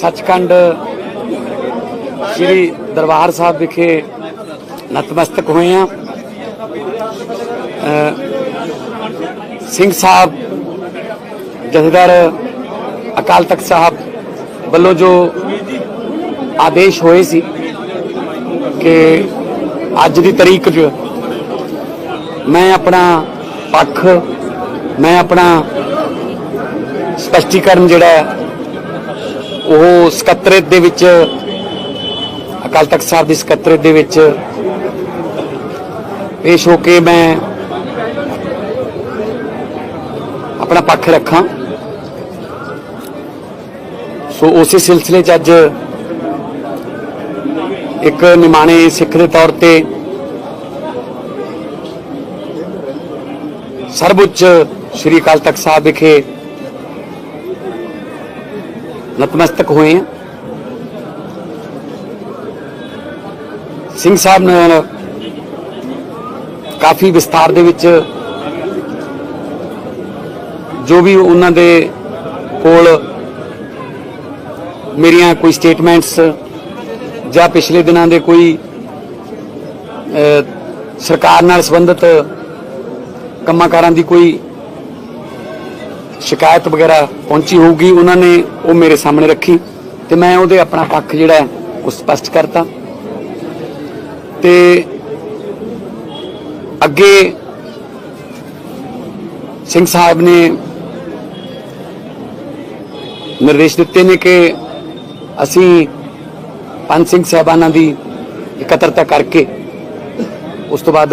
ਸੱਚਖੰਡ ਸ੍ਰੀ ਦਰਬਾਰ ਸਾਹਿਬ ਵਿਖੇ ਨਤਮਸਤਕ ਹੋਏ ਆ ਸਿੰਘ ਸਾਹਿਬ ਜਥੇਦਾਰ ਅਕਾਲ ਤਖਤ ਸਾਹਿਬ ਵੱਲੋਂ ਜੋ ਆਦੇਸ਼ ਹੋਏ ਸੀ ਕਿ ਅੱਜ ਦੀ ਤਰੀਕ 'ਚ ਮੈਂ ਆਪਣਾ ਪੱਖ, ਮੈਂ ਆਪਣਾ ਸਪਸ਼ਟੀਕਰਨ ਜਿਹੜਾ ਉਹ ਸਕੱਤਰੇਤ ਦੇ ਵਿੱਚ, ਅਕਾਲ ਤਖਤ ਸਾਹਿਬ ਦੀ ਸਕੱਤਰੇਤ ਦੇ ਵਿੱਚ ਪੇਸ਼ ਹੋ ਕੇ ਮੈਂ ਆਪਣਾ ਪੱਖ ਰੱਖਾਂ। ਸੋ ਉਸੇ ਸਿਲਸਿਲੇ 'ਚ ਅੱਜ ਇੱਕ ਨਿਮਾਣੇ ਸਿੱਖ ਦੇ ਤੌਰ ਤੇ ਸਰਵਉੱਚ ਸ੍ਰੀ ਅਕਾਲ ਤਖਤ ਸਾਹਿਬ ਵਿਖੇ ਨਤਮਸਤਕ ਹੋਏ ਹਾਂ ਸਿੰਘ ਸਾਹਿਬ ਨਾਲ ਕਾਫੀ ਵਿਸਤਾਰ ਦੇ ਵਿੱਚ ਜੋ ਵੀ ਉਹਨਾਂ ਦੇ ਕੋਲ ਮੇਰੀਆਂ ਕੋਈ ਸਟੇਟਮੈਂਟਸ ਜਾਂ ਪਿਛਲੇ ਦਿਨਾਂ ਦੇ ਕੋਈ ਸਰਕਾਰ ਨਾਲ ਸੰਬੰਧਿਤ ਕੰਮਾਂ ਕਾਰਾਂ ਦੀ ਕੋਈ ਸ਼ਿਕਾਇਤ ਵਗੈਰਾ ਪਹੁੰਚੀ ਹੋਊਗੀ, ਉਹਨਾਂ ਨੇ ਉਹ ਮੇਰੇ ਸਾਹਮਣੇ ਰੱਖੀ ਤੇ ਮੈਂ ਉਹਦੇ ਆਪਣਾ ਪੱਖ ਜਿਹੜਾ ਉਹ ਸਪਸ਼ਟ ਕਰਤਾ। ਤੇ ਅੱਗੇ ਸਿੰਘ ਸਾਹਿਬ ਨੇ ਨਿਰਦੇਸ਼ ਦਿੱਤੇ ਨੇ ਕਿ ਅਸੀਂ ਪੰਜ ਸਿੰਘ ਸਾਹਿਬਾਨਾਂ ਦੀ ਇਕੱਤਰਤਾ ਕਰਕੇ ਉਸ ਤੋਂ ਬਾਅਦ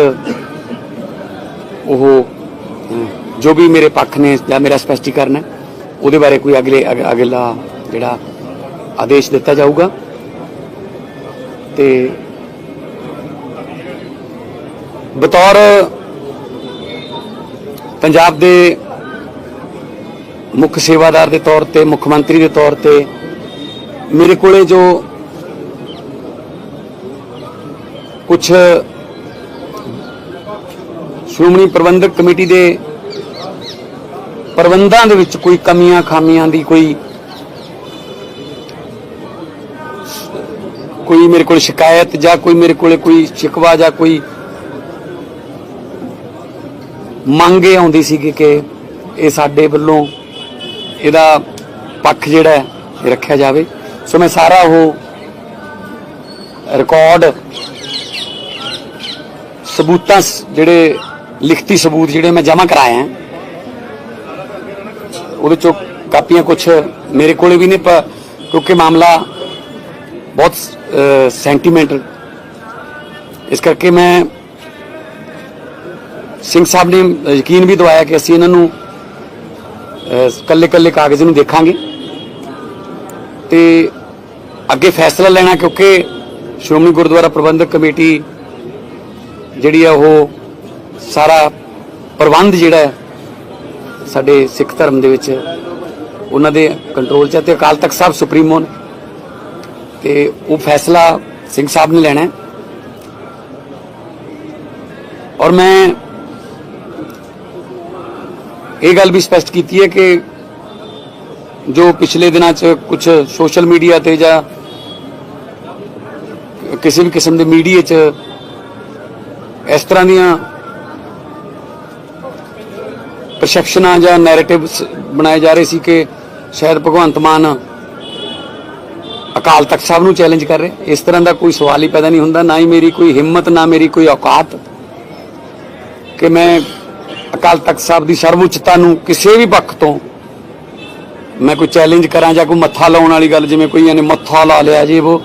ਉਹ ਜੋ ਵੀ ਮੇਰੇ ਪੱਖ ਨੇ ਜਾਂ ਮੇਰਾ ਸਪਸ਼ਟੀਕਰਨ ਹੈ ਉਹਦੇ ਬਾਰੇ ਕੋਈ ਅਗਲੇ ਅਗਲਾ ਜਿਹੜਾ ਆਦੇਸ਼ ਦਿੱਤਾ ਜਾਊਗਾ। ਤੇ ਬਤੌਰ ਪੰਜਾਬ ਦੇ ਮੁੱਖ ਸੇਵਾਦਾਰ ਦੇ ਤੌਰ ਤੇ, ਮੁੱਖ ਮੰਤਰੀ ਦੇ ਤੌਰ ਤੇ ਮੇਰੇ ਕੋਲੇ ਜੋ ਕੁਝ ਸ਼੍ਰੋਮਣੀ ਪ੍ਰਬੰਧਕ ਕਮੇਟੀ ਦੇ ਪ੍ਰਬੰਧਾਂ ਦੇ ਵਿੱਚ ਕੋਈ ਕਮੀਆਂ ਖਾਮੀਆਂ ਦੀ ਕੋਈ ਕੋਈ ਮੇਰੇ ਕੋਲ ਸ਼ਿਕਾਇਤ ਜਾਂ ਕੋਈ ਮੇਰੇ ਕੋਲੇ ਕੋਈ ਸ਼ਿਕਵਾ ਜਾਂ ਕੋਈ ਮੰਗ ਇਹ ਆਉਂਦੀ ਸੀ ਕਿ ਇਹ ਸਾਡੇ ਵੱਲੋਂ ਇਹਦਾ ਪੱਖ ਜਿਹੜਾ ਇਹ ਰੱਖਿਆ ਜਾਵੇ। ਸੋ ਮੈਂ ਸਾਰਾ ਉਹ ਰਿਕਾਰਡ ਸਬੂਤਾਂ ਸ- ਜਿਹੜੇ ਲਿਖਤੀ ਸਬੂਤ ਜਿਹੜੇ ਮੈਂ ਜਮ੍ਹਾਂ ਕਰਾਏ ਆ ਉਹਦੇ ਚੋਂ ਕਾਪੀਆਂ ਕੁਝ ਮੇਰੇ ਕੋਲੇ ਵੀ ਨੇ ਪ- ਕਿਉਂਕਿ ਮਾਮਲਾ ਬਹੁਤ ਸੈਂਟੀਮੈਂਟਲ ਇਸ ਕਰਕੇ ਮੈਂ ਸਿੰਘ ਸਾਹਿਬ ਨੇ ਯਕੀਨ ਵੀ ਦਵਾਇਆ ਕਿ ਅਸੀਂ ਇਹਨਾਂ ਨੂੰ ਕੱਲੇ ਕੱਲੇ ਕਾਗਜ਼ ਨੂੰ ਦੇਖਾਂਗੇ। ਤੇ ਅੱਗੇ ਫੈਸਲਾ ਲੈਣਾ, ਕਿਉਂਕਿ ਸ਼੍ਰੋਮਣੀ ਗੁਰਦੁਆਰਾ ਪ੍ਰਬੰਧਕ ਕਮੇਟੀ ਜਿਹੜੀ ਆ ਉਹ ਸਾਰਾ ਪ੍ਰਬੰਧ ਜਿਹੜਾ ਹੈ ਸਾਡੇ ਸਿੱਖ ਧਰਮ ਦੇ ਵਿੱਚ ਉਹਨਾਂ ਦੇ ਕੰਟਰੋਲ 'ਚ ਹੈ ਤੇ ਅਕਾਲ ਤਖਤ ਸਾਹਿਬ ਸੁਪਰੀਮੋ ਨੇ ਤੇ ਉਹ ਫੈਸਲਾ ਸਿੰਘ ਸਾਹਿਬ ਨੇ ਲੈਣਾ ਹੈ। ਔਰ ਮੈਂ ਇਹ ਗੱਲ ਵੀ ਸਪਸ਼ਟ ਕੀਤੀ ਹੈ ਕਿ ਜੋ ਪਿਛਲੇ ਦਿਨਾਂ 'ਚ ਕੁਝ ਸੋਸ਼ਲ ਮੀਡੀਆ ਤੇ ਜਾਂ ਕਿਸੇ ਵੀ ਕਿਸਮ ਦੇ ਮੀਡੀਆ 'ਚ ਇਸ ਤਰ੍ਹਾਂ ਦੀਆਂ ਪਰਸੈਪਸ਼ਨਾਂ ਜਾਂ ਨੈਰੇਟਿਵਸ ਬਣਾਏ ਜਾ ਰਹੇ ਸੀ ਕਿ ਸ਼ਾਇਦ ਭਗਵੰਤ ਮਾਨ ਅਕਾਲ ਤਖਤ ਸਾਹਿਬ ਨੂੰ ਚੈਲੰਜ ਕਰ ਰਹੇ? ਇਸ ਤਰ੍ਹਾਂ ਦਾ ਕੋਈ ਸਵਾਲ ਹੀ ਪੈਦਾ ਨਹੀਂ ਹੁੰਦਾ, ਨਾ ਹੀ ਮੇਰੀ ਕੋਈ ਹਿੰਮਤ, ਨਾ ਮੇਰੀ ਕੋਈ ਔਕਾਤ ਕਿ ਮੈਂ ਅਕਾਲ ਤਖਤ ਸਾਹਿਬ ਦੀ ਸਰਵਉੱਚਤਾ ਨੂੰ ਕਿਸੇ ਵੀ ਪੱਖ ਤੋਂ ਮੈਂ ਕੋਈ ਚੈਲੰਜ ਕਰਾਂ ਜਾਂ ਕੋਈ ਮੱਥਾ ਲਾਉਣ ਵਾਲੀ ਗੱਲ, ਜਿਵੇਂ ਕੋਈ ਇਹਨੇ ਮੱਥਾ ਲਾ ਲਿਆ ਜੀ, ਉਹ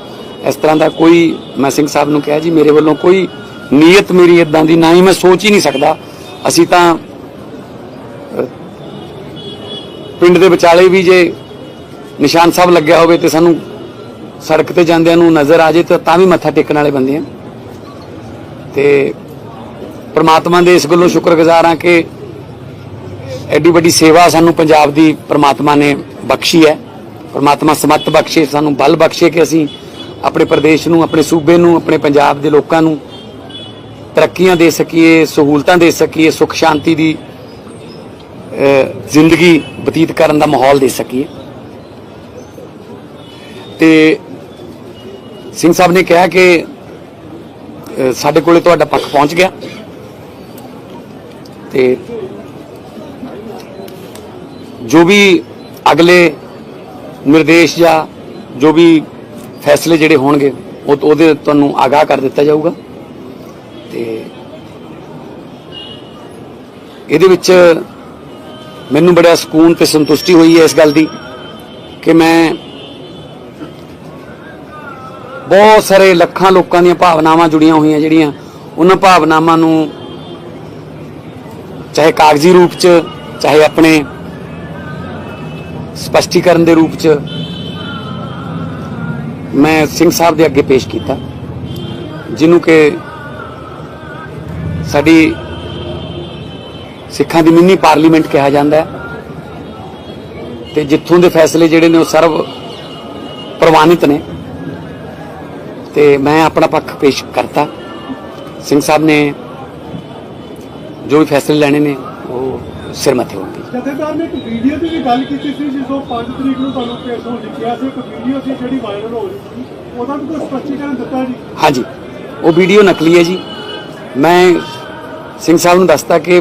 ਇਸ ਤਰ੍ਹਾਂ ਦਾ ਕੋਈ, ਮੈਂ ਸਿੰਘ ਸਾਹਿਬ ਨੂੰ ਕਿਹਾ ਜੀ, ਮੇਰੇ ਵੱਲੋਂ ਕੋਈ ਨੀਅਤ ਮੇਰੀ ਇਦਾਂ ਦੀ, ਨਾ ਹੀ ਮੈਂ ਸੋਚ ਹੀ ਨਹੀਂ ਸਕਦਾ। ਅਸੀਂ ਤਾਂ ਪਿੰਡ ਦੇ ਵਿਚਾਲੇ ਵੀ ਜੇ ਨਿਸ਼ਾਨ ਸਾਹਿਬ ਲੱਗਿਆ ਹੋਵੇ ਤੇ ਸਾਨੂੰ ਸੜਕ ਤੇ ਜਾਂਦਿਆਂ ਨੂੰ ਨਜ਼ਰ ਆ ਜੇ ਤਾਂ ਤਾਂ ਵੀ ਮੱਥਾ ਟੇਕਣ ਵਾਲੇ ਬੰਦੇ ਆ। ਤੇ ਪ੍ਰਮਾਤਮਾ ਦੇ ਇਸ ਗੱਲੋਂ ਸ਼ੁਕਰਗੁਜ਼ਾਰ ਹਾਂ ਕਿ ਐਡੀ ਵੱਡੀ ਸੇਵਾ ਸਾਨੂੰ ਪੰਜਾਬ ਦੀ ਪ੍ਰਮਾਤਮਾ ਨੇ ਬਖਸ਼ੀ ਹੈ। ਪ੍ਰਮਾਤਮਾ ਸਮੱਤ ਬਖਸ਼ੇ, ਸਾਨੂੰ ਬਲ ਬਖਸ਼ੇ ਕਿ ਅਸੀਂ ਆਪਣੇ ਪ੍ਰਦੇਸ਼ ਨੂੰ, ਆਪਣੇ ਸੂਬੇ ਨੂੰ, ਆਪਣੇ ਪੰਜਾਬ ਦੇ ਲੋਕਾਂ ਨੂੰ ਤਰੱਕੀਆਂ ਦੇ ਸਕੀਏ, ਸਹੂਲਤਾਂ ਦੇ ਸਕੀਏ ਸੁਖ ਸ਼ਾਂਤੀ ਦੀ ਜ਼ਿੰਦਗੀ ਬਤੀਤ ਕਰਨ ਦਾ ਮਾਹੌਲ ਦੇ ਸਕੀਏ। ਤੇ ਸਿੰਘ ਸਾਹਿਬ ਨੇ ਕਿਹਾ ਕਿ ਸਾਡੇ ਕੋਲੇ ਤੁਹਾਡਾ ਪੱਖ ਪਹੁੰਚ ਗਿਆ। ਤੇ ਜੋ ਵੀ ਅਗਲੇ ਨਿਰਦੇਸ਼ ਜਾਂ ਜੋ ਵੀ ਫੈਸਲੇ ਜਿਹੜੇ ਹੋਣਗੇ, ਉਹ ਉਹਦੇ ਤੁਹਾਨੂੰ ਆਗਾਹ ਕਰ ਦਿੱਤਾ ਜਾਊਗਾ। ਤੇ ਇਹਦੇ ਵਿੱਚ ਮੈਨੂੰ ਬੜਾ ਸਕੂਨ ਤੇ ਸੰਤੁਸ਼ਟੀ ਹੋਈ ਹੈ ਇਸ ਗੱਲ ਦੀ ਕਿ ਮੈਂ ਬਹੁਤ ਸਾਰੇ ਲੱਖਾਂ ਲੋਕਾਂ ਦੀਆਂ ਭਾਵਨਾਵਾਂ ਜੁੜੀਆਂ ਹੋਈਆਂ ਜਿਹੜੀਆਂ ਉਹਨਾਂ ਭਾਵਨਾਵਾਂ ਨੂੰ ਚਾਹੇ ਕਾਗਜ਼ੀ ਰੂਪ 'ਚ, ਚਾਹੇ ਆਪਣੇ ਸਪਸ਼ਟੀਕਰਨ ਦੇ ਰੂਪ 'ਚ ਮੈਂ ਸਿੰਘ ਸਾਹਿਬ ਦੇ ਅੱਗੇ ਪੇਸ਼ ਕੀਤਾ, ਜਿਹਨੂੰ ਕਿ ਸਾਡੀ ਸਿੱਖਾਂ ਦੀ ਮਿੰਨੀ ਪਾਰਲੀਮੈਂਟ ਕਿਹਾ ਜਾਂਦਾ ਹੈ। ਤੇ ਜਿੱਥੋਂ ਦੇ ਫੈਸਲੇ ਜਿਹੜੇ ਨੇ ਉਹ ਸਰਵ ਪ੍ਰਵਾਨਿਤ ਨੇ। ਤੇ ਮੈਂ ਆਪਣਾ ਪੱਖ ਪੇਸ਼ ਕਰਤਾ। ਸਿੰਘ ਸਾਹਿਬ ਨੇ ਜੋ ਵੀ ਫੈਸਲੇ ਲੈਣੇ ਨੇ ਉਹ ਸਿਰ ਮੱਥੇ ਹੋਣਗੇ। ਜਥੇਦਾਰ ਨੇ ਇੱਕ ਵੀਡੀਓ ਦੀ ਵੀ ਗੱਲ ਕੀਤੀ ਸੀ ਜਿਸ ਤੋਂ 5 ਤਰੀਕ ਨੂੰ ਤੁਹਾਨੂੰ ਪੇਸ਼ ਹੋਣ ਲਿਖਿਆ ਸੀ। ਇੱਕ ਵੀਡੀਓ ਸੀ ਜਿਹੜੀ ਵਾਇਰਲ ਹੋ ਰਹੀ ਸੀ। ਉਹਦਾ ਵੀ ਕੋਈ ਸਪਸ਼ਟੀਕਰਨ ਦਿੱਤਾ ਜੀ ਹਾਂਜੀ। ਉਹ ਵੀਡੀਓ ਨਕਲੀ ਹੈ ਜੀ। ਮੈਂ ਸਿੰਘ ਸਾਹਿਬ ਨੂੰ ਦੱਸਤਾ ਕਿ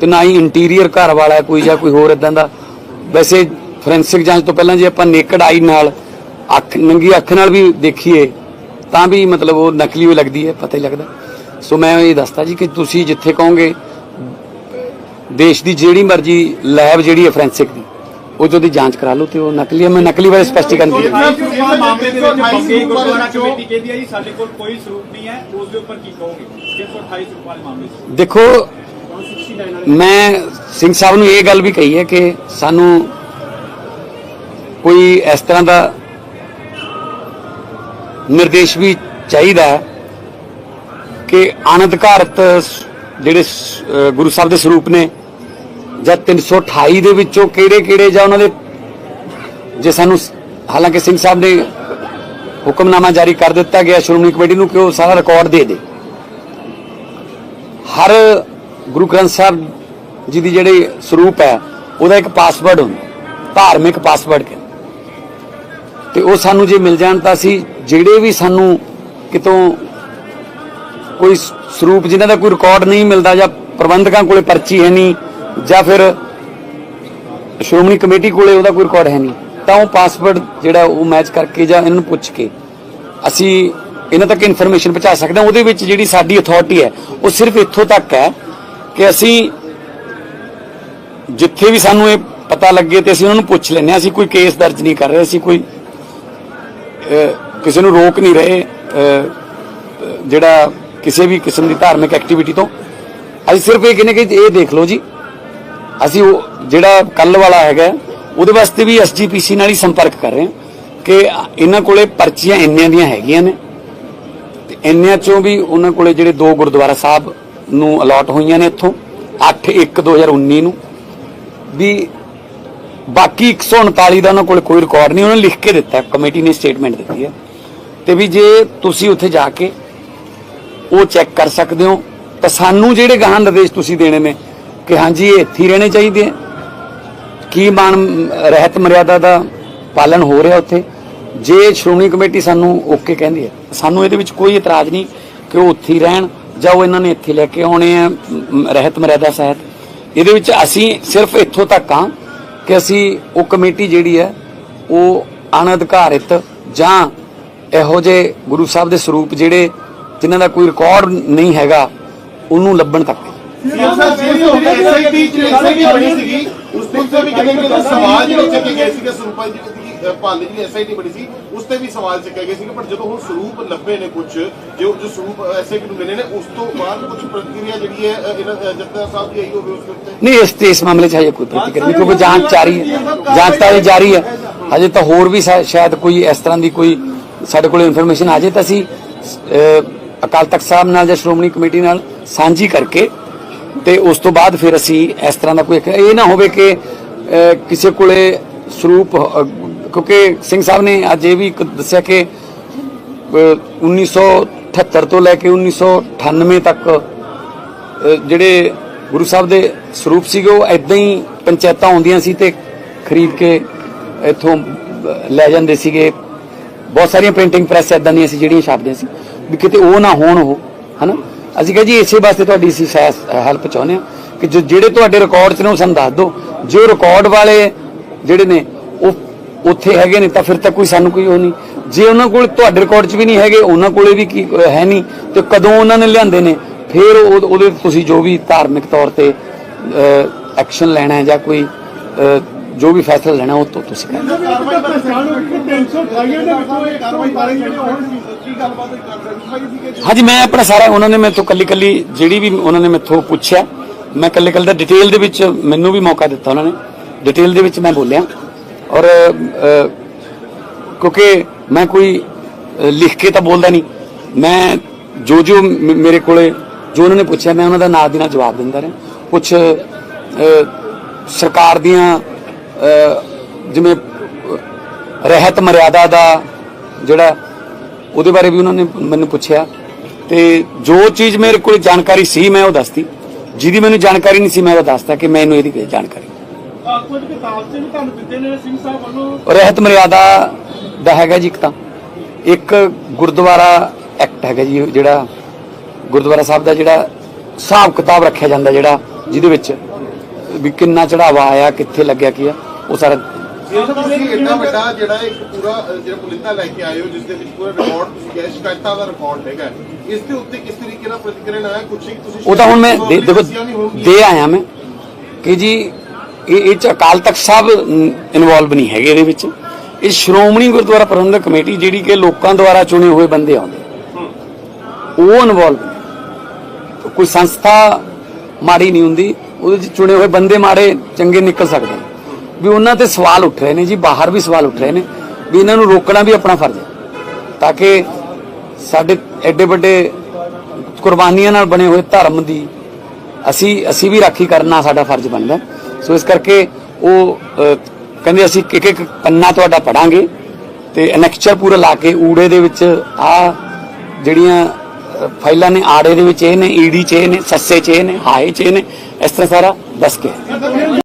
ਤੇ ਨਾ ਹੀ ਇੰਟੀਰੀਅਰ ਘਰ ਵਾਲਾ ਕੋਈ ਜਾਂ ਕੋਈ ਹੋਰ ਇਦਾਂ ਦਾ। ਵੈਸੇ ਫੋਰੈਂਸਿਕ ਜਾਂਚ ਤੋਂ ਪਹਿਲਾਂ ਜੇ ਆਪਾਂ ਨੇਕਡ ਆਈ ਨਾਲ ਅੱਖ ਨੰਗੀ ਅੱਖ ਨਾਲ ਵੀ ਦੇਖੀਏ ਤਾਂ ਵੀ ਮਤਲਬ ਉਹ ਨਕਲੀ ਵੀ ਲੱਗਦੀ ਹੈ ਪਤਾ ਹੀ ਲੱਗਦਾ। ਸੋ ਮੈਂ ਇਹ ਦੱਸਦਾ ਜੀ ਕਿ ਤੁਸੀਂ ਜਿੱਥੇ ਕਹੋਗੇ ਦੇਸ਼ ਦੀ ਜਿਹੜੀ ਮਰਜ਼ੀ ਲੈਬ ਜਿਹੜੀ ਹੈ ਫੋਰੈਂਸਿਕ ਦੀ ਉਹ 'ਚ ਉਹਦੀ ਜਾਂਚ ਕਰਾ ਲਓ ਤੇ ਉਹ ਨਕਲੀ ਹੈ। ਮੈਂ ਨਕਲੀ ਬਾਰੇ ਸਪਸ਼ਟੀਕਰਨ ਦੇ ਮਾਮਲੇ ਦੇ ਵਿੱਚ ਬੰਗੇ ਗੁਰਦੁਆਰਾ ਕਮੇਟੀ ਕਹਿੰਦੀ ਹੈ ਜੀ ਸਾਡੇ ਕੋਲ ਕੋਈ ਸਰੂਪ ਨਹੀਂ ਹੈ ਉਸ ਦੇ ਉੱਪਰ ਕੀ ਕਹੋਗੇ? 128 ਸਰੂਪਾਂ ਦੇ ਮਾਮਲੇ 'ਚ। ਦੇਖੋ ਮੈਂ ਸਿੰਘ ਸਾਹਿਬ ਨੂੰ ਇਹ ਗੱਲ ਵੀ ਕਹੀ ਹੈ ਕਿ ਸਾਨੂੰ ਕੋਈ ਇਸ ਤਰ੍ਹਾਂ ਦਾ ਨਿਰਦੇਸ਼ ਵੀ ਚਾਹੀਦਾ ਹੈ ਕਿ ਆਨੰਦ ਸ- ਜਿਹੜੇ ਗੁਰੂ ਸਾਹਿਬ ਦੇ ਸਰੂਪ ਨੇ ਜਾਂ 328 ਦੇ ਵਿੱਚੋਂ ਕਿਹੜੇ ਕਿਹੜੇ ਜਾਂ ਉਹਨਾਂ ਦੇ ਜੇ ਸਾਨੂੰ ਹਾਲਾਂਕਿ ਸਿੰਘ ਸਾਹਿਬ ਨੇ ਹੁਕਮਨਾਮਾ ਜਾਰੀ ਕਰ ਦਿੱਤਾ ਗਿਆ ਸ਼੍ਰੋਮਣੀ ਕਮੇਟੀ ਨੂੰ ਕਿ ਉਹ ਸਾਰਾ ਰਿਕਾਰਡ ਦੇ ਦੇ। ਹਰ ਗੁਰੂ ਗ੍ਰੰਥ ਸਾਹਿਬ ਜੀ ਦੀ ਜਿਹੜੇ ਸਰੂਪ ਹੈ, ਉਹਦਾ ਇੱਕ ਪਾਸਵਰਡ ਹੁੰਦਾ, ਧਾਰਮਿਕ ਪਾਸਵਰਡ ਕਹਿੰਦੇ। ਤੇ ਉਹ ਸਾਨੂੰ ਜੇ ਮਿਲ ਜਾਣ ਤਾਂ ਅਸੀਂ ਜਿਹੜੇ ਵੀ ਸਾਨੂੰ ਕਿਤੋਂ ਕੋਈ ਸਰੂਪ ਜਿਨ੍ਹਾਂ ਦਾ ਕੋਈ ਰਿਕਾਰਡ ਨਹੀਂ ਮਿਲਦਾ ਜਾਂ ਪ੍ਰਬੰਧਕਾਂ ਕੋਲੇ ਪਰਚੀ ਹੈ ਨਹੀਂ, ਜਾਂ ਫਿਰ ਸ਼੍ਰੋਮਣੀ ਕਮੇਟੀ ਕੋਲੇ ਉਹਦਾ ਕੋਈ ਰਿਕਾਰਡ ਹੈ ਨਹੀਂ, ਤਾਂ ਉਹ ਪਾਸਵਰਡ ਜਿਹੜਾ ਉਹ ਮੈਚ ਕਰਕੇ ਜਾਂ ਇਹਨਾਂ ਨੂੰ ਪੁੱਛ ਕੇ ਅਸੀਂ ਇਹਨਾਂ ਤੱਕ ਇਨਫੋਰਮੇਸ਼ਨ ਪਹੁੰਚਾ ਸਕਦੇ ਹਾਂ। ਉਹਦੇ ਵਿੱਚ ਜਿਹੜੀ ਸਾਡੀ ਅਥਾਰਟੀ ਹੈ, ਉਹ ਸਿਰਫ ਇੱਥੋਂ ਤੱਕ ਹੈ ਕਿ ਅਸੀਂ ਜਿੱਥੇ ਵੀ ਸਾਨੂੰ ਇਹ ਪਤਾ ਲੱਗੇ ਤੇ ਅਸੀਂ ਉਹਨਾਂ ਨੂੰ ਪੁੱਛ ਲੈਂਦੇ ਹਾਂ। ਅਸੀਂ ਕੋਈ ਕੇਸ ਦਰਜ ਨਹੀਂ ਕਰ ਰਹੇ, ਅਸੀਂ ਕੋਈ ਕਿਸੇ ਨੂੰ ਰੋਕ ਨਹੀਂ ਰਹੇ ਜਿਹੜਾ ਕਿਸੇ ਵੀ ਕਿਸਮ ਦੀ ਧਾਰਮਿਕ ਐਕਟੀਵਿਟੀ ਤੋਂ। ਅਸੀਂ ਸਿਰਫ ਇਹ ਕਹਿੰਦੇ ਕਿ ਇਹ ਦੇਖ ਲਓ ਜੀ, ਅਸੀਂ ਉਹ ਜਿਹੜਾ ਕੱਲ ਵਾਲਾ ਹੈਗਾ, ਉਹਦੇ ਵਾਸਤੇ ਵੀ ਐਸਜੀਪੀਸੀ ਨਾਲ ਹੀ ਸੰਪਰਕ ਕਰ ਰਹੇ ਹਾਂ ਕਿ ਇਹਨਾਂ ਕੋਲੇ ਪਰਚੀਆਂ ਇੰਨਿਆਂ ਦੀਆਂ ਹੈਗੀਆਂ ਨੇ। ਤੇ ਇੰਨਿਆਂ ਚੋਂ ਵੀ ਉਹਨਾਂ ਕੋਲੇ ਜਿਹੜੇ ਦੋ ਗੁਰਦੁਆਰਾ ਸਾਹਿਬ ਨੂੰ ਅਲਾਟ ਹੋਈਆਂ ਨੇ ਇੱਥੋਂ 8 1 2019 ਨੂੰ। ਵੀ ਬਾਕੀ 139 ਦਾ ਉਹਨਾਂ ਕੋਲ ਕੋਈ ਰਿਕਾਰਡ ਨਹੀਂ, ਉਹਨਾਂ ਨੇ ਲਿਖ ਕੇ ਦਿੱਤਾ, ਕਮੇਟੀ ਨੇ ਸਟੇਟਮੈਂਟ ਦਿੱਤੀ ਹੈ। ਤੇ ਵੀ ਜੇ ਤੁਸੀਂ ਉੱਥੇ ਜਾ ਕੇ ਉਹ ਚੈੱਕ ਕਰ ਸਕਦੇ ਹੋ, ਤਾਂ ਸਾਨੂੰ ਜਿਹੜੇ ਗਾਹਾਂ ਨਿਰਦੇਸ਼ ਤੁਸੀਂ ਦੇਣੇ ਨੇ ਕਿ ਹਾਂਜੀ, ਇਹ ਇੱਥੇ ਰਹਿਣੇ ਚਾਹੀਦੇ ਆ। ਕੀ ਮਾਨ ਰਹਿਤ ਮਰਿਆਦਾ ਦਾ ਪਾਲਣ ਹੋ ਰਿਹਾ ਉੱਥੇ? ਜੇ ਸ਼੍ਰੋਮਣੀ ਕਮੇਟੀ ਸਾਨੂੰ ਓਕੇ ਕਹਿੰਦੀ ਹੈ, ਸਾਨੂੰ ਇਹਦੇ ਵਿੱਚ ਕੋਈ ਇਤਰਾਜ਼ ਨਹੀਂ ਕਿ ਉਹ ਉੱਥੇ ਹੀ ਰਹਿਣ। ਜਾਂ ਉਹ ਇਹਨਾਂ ਨੇ ਇੱਥੇ ਲੈ ਕੇ ਆਉਣੇ ਆ ਰਹਿਤ ਮਰਿਆਦਾ ਸਹਿਤ। ਇਹਦੇ ਵਿੱਚ ਅਸੀਂ ਸਿਰਫ ਇੱਥੋਂ ਤੱਕ ਆ ਕਿ ਅਸੀਂ ਉਹ ਕਮੇਟੀ ਜਿਹੜੀ ਹੈ, ਉਹ ਅਣਅਧਿਕਾਰਿਤ ਜਾਂ ਇਹੋ ਜਿਹੇ ਗੁਰੂ ਸਾਹਿਬ ਦੇ ਸਰੂਪ ਜਿਹੜੇ ਜਿਨ੍ਹਾਂ ਦਾ ਕੋਈ ਰਿਕਾਰਡ ਨਹੀਂ ਹੈਗਾ, ਉਹਨੂੰ ਲੱਭਣ ਤੱਕ ਐਸਆਈਟੀ ਚ ਐਸਆਈਟੀ ਬਣੀ ਸੀਗੀ। ਉਸ ਤੇ ਵੀ ਕਹਿੰਦੇ ਕਿ ਸਵਾਲ ਜਿਹੜੇ ਚੱਕੇ ਗਏ ਸੀਗੇ ਸਰੂਪਾਂ ਦੀ ਭਾਲੇ ਦੀ ਐਸਆਈਟੀ ਬਣੀ ਸੀ। ਉਸ ਤੇ ਵੀ ਸਵਾਲ ਚੱਕੇ ਗਏ ਸੀਗੇ ਪਰ ਜਦੋਂ ਹੁਣ ਸਰੂਪ ਲੱਭੇ ਨੇ ਕੁਝ ਜੋ ਜੋ ਸਰੂਪ ਐਸਆਈਟੀ ਨੂੰ ਮਿਲੇ ਨੇ ਉਸ ਤੋਂ ਬਾਅਦ ਕੁਝ ਪ੍ਰਕਿਰਿਆ ਜਿਹੜੀ ਹੈ ਜਥੇਦਾਰ ਸਾਹਿਬ ਦੀ ਆਈ ਹੋਵੇ ਉਸ ਉੱਤੇ ਨਹੀਂ ਇਸ ਤੇ ਇਸ ਮਾਮਲੇ 'ਚ ਹਜੇ ਕੋਈ ਪ੍ਰਤੀਕਿਰਿਆ ਨਹੀਂ ਕਿਉਂਕਿ ਜਾਂਚ ਜਾਰੀ ਹੈ ਜਾਂਚ ਤਾਂ ਜਾਰੀ ਹੈ। ਹਜੇ ਤਾਂ ਹੋਰ ਵੀ ਸ਼ਾ- ਸ਼ਾਇਦ ਕੋਈ ਇਸ ਤਰ੍ਹਾਂ ਦੀ ਕੋਈ ਸਾਡੇ ਕੋਲ ਇਨਫੋਰਮੇਸ਼ਨ ਆ ਜੇ ਤਾਂ ਅਸੀਂ ਅਕਾਲ ਤਖਤ ਸਾਹਿਬ ਨਾਲ ਜਾਂ ਸ਼੍ਰੋਮਣੀ ਕਮੇਟੀ ਨਾਲ ਸਾਂਝੀ ਕਰਕੇ ਤੇ ਉਸ ਤੋਂ ਬਾਅਦ ਫਿਰ ਅਸੀਂ ਇਸ ਤਰ੍ਹਾਂ ਦਾ ਕੋਈ ਇਹ ਨਾ ਹੋਵੇ ਕਿ ਕਿਸੇ ਕੋਲੇ ਸਰੂਪ ਕਿਉਂਕਿ ਸਿੰਘ ਸਾਹਿਬ ਨੇ ਅੱਜ ਇਹ ਵੀ ਇੱਕ ਦੱਸਿਆ ਕਿ ਅਹ, 1978 ਤੋਂ ਲੈ ਕੇ 1998 ਤੱਕ ਜਿਹੜੇ ਗੁਰੂ ਸਾਹਿਬ ਦੇ ਸਰੂਪ ਸੀਗੇ ਉਹ ਐਦਾਂ ਹੀ ਪੰਚਾਇਤਾਂ ਆਉਂਦੀਆਂ ਸੀ ਤੇ ਖਰੀਦ ਕੇ ਇੱਥੋਂ ਲੈ ਜਾਂਦੇ ਸੀਗੇ। ਬਹੁਤ ਸਾਰੀਆਂ ਪ੍ਰਿੰਟਿੰਗ ਪ੍ਰੈਸ ਐਦਾਂ ਦੀਆਂ ਸੀ ਜਿਹੜੀਆਂ ਛਾਪਦੀਆਂ ਸੀ ਵੀ ਕਿਤੇ ਉਹ ਨਾ ਹੋਣ ਉਹ ਹਨਾ? ਅਸੀਂ ਕਹੇ ਜੀ ਇਸੇ ਵਾਸਤੇ ਤੁਹਾਡੀ ਅਸੀਂ ਹੈਲਪ ਚਾਹੁੰਦੇ ਹਾਂ ਕਿ ਜਿਹੜੇ ਤੁਹਾਡੇ ਰਿਕਾਰਡ 'ਚ ਨੇ ਉਹ ਸਾਨੂੰ ਦੱਸ ਦਿਓ। ਜੇ ਰਿਕਾਰਡ ਵਾਲੇ ਜਿਹੜੇ ਨੇ ਉੱਥੇ ਹੈਗੇ ਨੇ ਤਾਂ ਫਿਰ ਤਾਂ ਕੋਈ ਸਾਨੂੰ ਕੋਈ ਉਹ ਨਹੀਂ। ਜੇ ਉਹਨਾਂ ਕੋਲ ਤੁਹਾਡੇ ਰਿਕਾਰਡ 'ਚ ਵੀ ਨਹੀਂ ਹੈਗੇ ਉਹਨਾਂ ਕੋਲੇ ਵੀ ਕੀ ਹੈ ਨਹੀਂ। ਤੇ ਕਦੋਂ ਉਹਨਾਂ ਨੇ ਲਿਆਂਦੇ ਨੇ? ਫਿਰ ਉਹ- ਉਹਦੇ ਤੁਸੀਂ ਜੋ ਵੀ ਧਾਰਮਿਕ ਤੌਰ ਤੇ ਐਕਸ਼ਨ ਲੈਣਾ ਹੈ ਜਾਂ ਕੋਈ ਜੋ ਵੀ ਫੈਸਲਾ ਲੈਣਾ ਉਹ ਤੋਂ ਤੁਸੀਂ ਕਰਨਾ ਇਹਨਾਂ ਦੀ ਤਾਂ ਪਛਾਣ ਹੋ ਗਈ ਕਿ 328 ਦੇ ਵਿੱਚੋਂ ਇਹ ਕਾਰਵਾਈ ਬਾਰੇ ਜਿਹੜੇ ਹੋਣਗੇ ਕੀ ਗੱਲਬਾਤ ਕਰ ਰਹੇ ਸੀ ਕਿ ਹਾਂਜੀ ਮੈਂ ਆਪਣਾ ਸਾਰਾ ਉਹਨਾਂ ਨੇ ਮੈਥੋਂ ਕੱਲੀ ਕੱਲੀ ਜਿਹੜੀ ਵੀ ਉਹਨਾਂ ਨੇ ਮੈਥੋਂ ਪੁੱਛਿਆ ਮੈਂ ਕੱਲੇ ਕੱਲੇ ਦਾ ਡਿਟੇਲ ਦੇ ਵਿੱਚ ਮੈਨੂੰ ਵੀ ਮੌਕਾ ਦਿੱਤਾ ਉਹਨਾਂ ਨੇ। ਡਿਟੇਲ ਦੇ ਵਿੱਚ ਮੈਂ ਬੋਲਿਆ। ਔਰ ਕਿਉਂਕਿ ਮੈਂ ਕੋਈ ਲਿਖ ਕੇ ਤਾਂ ਬੋਲਦਾ ਨਹੀਂ। ਮੈਂ ਜੋ ਜੋ ਮ- ਮੇਰੇ ਕੋਲੇ, ਜੋ ਉਹਨਾਂ ਨੇ ਪੁੱਛਿਆ, ਮੈਂ ਉਹਨਾਂ ਦਾ ਨਾਲ ਦੀ ਨਾਲ ਜਵਾਬ ਦਿੰਦਾ ਰਿਹਾ। ਕੁਝ ਸਰਕਾਰ ਦੀਆਂ ਜਿਵੇਂ ਰਹਿਤ ਮਰਿਆਦਾ ਦਾ ਜਿਹੜਾ, ਉਹਦੇ ਬਾਰੇ ਵੀ ਉਹਨਾਂ ਨੇ ਮੈਨੂੰ ਪੁੱਛਿਆ। ਤੇ ਜੋ ਚੀਜ਼ ਮੇਰੇ ਕੋਲ ਜਾਣਕਾਰੀ ਸੀ, ਮੈਂ ਉਹ ਦੱਸਤੀ। ਜਿਹਦੀ ਮੈਨੂੰ ਜਾਣਕਾਰੀ ਨਹੀਂ ਸੀ, ਮੈਂ ਉਹ ਦੱਸਤਾ ਕਿ ਮੈਨੂੰ ਇਹਦੀ ਜਾਣਕਾਰੀ ਕੁਝ ਕਿਤਾਬ ਚ ਵੀ ਤੁਹਾਨੂੰ ਦਿੱਤੇ ਨੇ ਸਿੰਘ ਸਾਹਿਬ ਵੱਲੋਂ। ਰਹਿਤ ਮਰਿਆਦਾ ਦਾ ਹੈਗਾ ਜੀ ਇੱਕ ਤਾਂ। ਇੱਕ ਗੁਰਦੁਆਰਾ ਐਕਟ ਹੈਗਾ ਜੀ ਜਿਹੜਾ ਗੁਰਦੁਆਰਾ ਸਾਹਿਬ ਦਾ ਜਿਹੜਾ ਹਿਸਾਬ ਕਿਤਾਬ ਰੱਖਿਆ ਜਾਂਦਾ ਜਿਹੜਾ ਜਿਹਦੇ ਵਿੱਚ ਵੀ ਕਿੰਨਾ ਚੜਾਵਾ ਆਇਆ ਕਿੱਥੇ ਲੱਗਿਆ ਕੀ ਆ ਉਹ ਸਾਰਾ ਇੰਨਾ ਵੱਡਾ ਜਿਹੜਾ ਇੱਕ ਪੂਰਾ ਜਿਹੜਾ ਪੁਲਿੰਦਾ ਲੈ ਕੇ ਆਏ ਹੋ ਜਿਸ ਦੇ ਵਿੱਚ ਪੂਰਾ ਰਿਕਾਰਡ ਤੁਸੀਂ ਸ਼ਿਕਾਇਤਾਂ ਦਾ ਰਿਕਾਰਡ ਹੈਗਾ। ਇਸ ਦੇ ਉੱਤੇ ਕਿਸ ਤਰੀਕੇ ਨਾਲ ਪ੍ਰਤੀਕਰਨ ਆਇਆ? ਕੁਛ ਇੱਕ ਤੁਸੀਂ ਉਹ ਤਾਂ ਹੁਣ ਮੈਂ ਦੇਖੋ। ਦੇ ਆਇਆ ਮੈਂ ਕਿ ਜੀ ਇਹ ਇਹ ਚ ਅਕਾਲ ਤਖਤ ਸਾਹਿਬ ਇਨਵੋਲਵ ਨਹੀਂ ਹੈਗੇ ਇਹਦੇ ਵਿੱਚ। ਇਹ ਸ਼੍ਰੋਮਣੀ ਗੁਰਦੁਆਰਾ ਪ੍ਰਬੰਧਕ ਕਮੇਟੀ ਜਿਹੜੀ ਕਿ ਲੋਕਾਂ ਦੁਆਰਾ ਚੁਣੇ ਹੋਏ ਬੰਦੇ ਆਉਂਦੇ। ਉਹ ਇਨਵੋਲਵ ਕੋਈ ਸੰਸਥਾ ਮਾੜੀ ਨਹੀਂ ਹੁੰਦੀ, ਉਹਦੇ ਚ ਚੁਣੇ ਹੋਏ ਬੰਦੇ ਮਾੜੇ ਚੰਗੇ ਨਿਕਲ ਸਕਦੇ ਨੇ। ਵੀ ਉਹਨਾਂ ਤੇ ਸਵਾਲ ਉੱਠ ਰਹੇ ਨੇ ਜੀ, ਬਾਹਰ ਵੀ ਸਵਾਲ ਉੱਠ ਰਹੇ ਨੇ, ਵੀ ਇਹਨਾਂ ਨੂੰ ਰੋਕਣਾ ਵੀ ਆਪਣਾ ਫਰਜ਼ ਹੈ। ਤਾਂ ਕਿ ਸਾਡੇ ਐਡੇ ਵੱਡੇ ਕੁਰਬਾਨੀਆਂ ਨਾਲ ਬਣੇ ਹੋਏ ਧਰਮ ਦੀ ਅਸੀਂ ਅਸੀਂ ਵੀ ਰਾਖੀ ਕਰਨਾ ਸਾਡਾ ਫਰਜ਼ ਬਣਦਾ। ਸੋ ਇਸ ਕਰਕੇ ਉਹ ਕਹਿੰਦੇ ਅਸੀਂ ਇੱਕ ਇੱਕ ਪੰਨਾ ਤੁਹਾਡਾ ਪੜਾਂਗੇ ਤੇ ਅਨੈਕਚਰ ਪੂਰਾ ਲਾ ਕੇ ਊੜੇ ਦੇ ਵਿੱਚ ਆ ਜਿਹੜੀਆਂ ਫਾਈਲਾਂ ਨੇ, ਆੜੇ ਦੇ ਵਿੱਚ ਇਹ ਨੇ ਈਡੀ ਚ ਇਹ ਨੇ, ਸੱਸੇ ਚ ਇਹ ਨੇ ਹਾਏ ਚ ਇਹ ਨੇ, ਇਸ ਤਰ੍ਹਾਂ ਸਾਰਾ ਦੱਸ ਕੇ